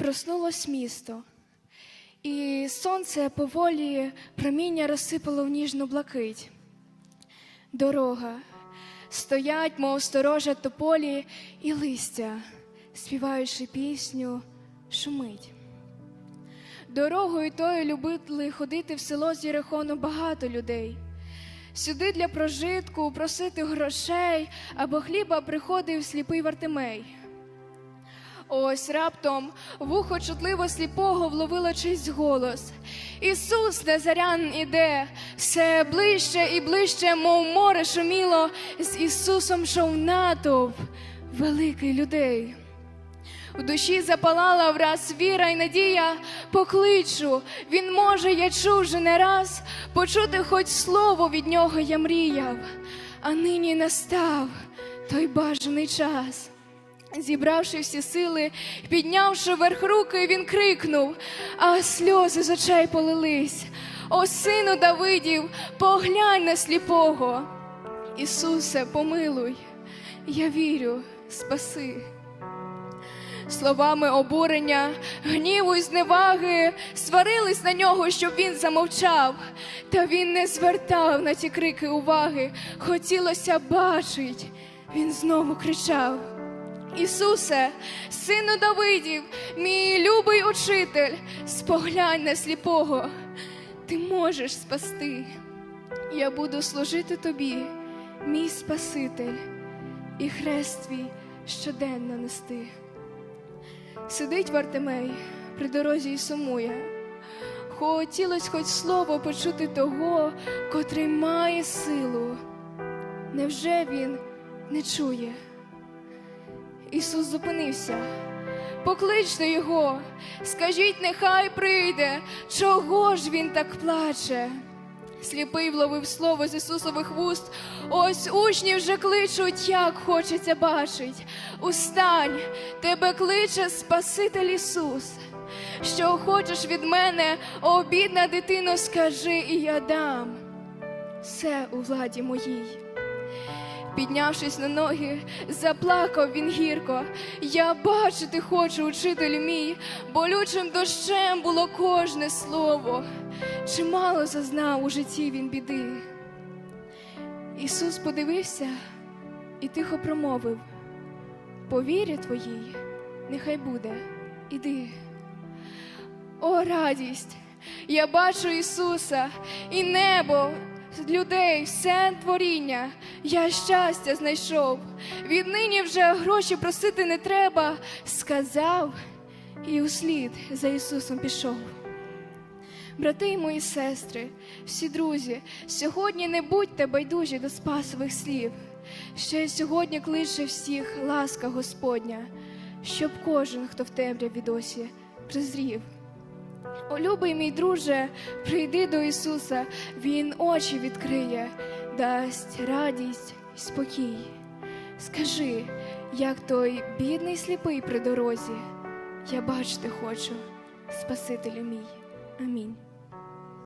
Проснулось місто, і сонце поволі проміння розсипало в ніжну блакить. Дорога стоять, мов сторожа тополі, і листя, співаючи пісню, шумить. Дорогою тою любили ходити в село з Єрихону багато людей. Сюди для прожитку просити грошей або хліба приходив сліпий Вартимей. Ось раптом вухо чутливо сліпого вловило чийсь голос. Ісус Назарян іде, все ближче і ближче, мов море шуміло, з Ісусом шов натовп великий людей. У душі запалала враз віра й надія, покличу, він може, я чув вже не раз, почути хоч слово від нього я мріяв, а нині настав той бажаний час. Зібравши всі сили, піднявши вверх руки, він крикнув, а сльози з очей полились. О, сину Давидів, поглянь на сліпого. Ісусе, помилуй, я вірю, спаси. Словами обурення, гніву й зневаги сварились на нього, щоб він замовчав, та він не звертав на ті крики уваги. Хотілося бачить, він знову кричав. Ісусе, сину Давидів, мій любий учитель, споглянь на сліпого, ти можеш спасти. Я буду служити тобі, мій Спаситель, і хрест твій щоденно нести. Сидить Вартимей при дорозі й сумує. Хотілось хоч слово почути того, котрий має силу. Невже він не чує? Ісус зупинився. Покличте його, скажіть, нехай прийде, чого ж він так плаче? Сліпий вловив слово з Ісусових вуст. Ось учні вже кличуть, як хочеться бачить. Устань, тебе кличе Спаситель Ісус. Що хочеш від мене, о бідна дитино, скажи, і я дам. Все у владі моїй. Піднявшись на ноги, заплакав він гірко. Я бачити хочу, учителю мій, болючим дощем було кожне слово. Чимало зазнав у житті він біди. Ісус подивився і тихо промовив: по вірі твоїй, нехай буде, іди. О, радість! Я бачу Ісуса і небо, людей, все творіння. Я щастя знайшов. Віднині вже гроші просити не треба, сказав і услід за Ісусом пішов. Брати мої сестри, всі друзі, сьогодні не будьте байдужі до спасових слів. Ще сьогодні кличе всіх ласка Господня, щоб кожен, хто в темряві досі, призрів. О, любий мій друже, прийди до Ісуса, Він очі відкриє, дасть радість і спокій. Скажи, як той бідний сліпий при дорозі, я бачити хочу, Спасителю мій. Амінь.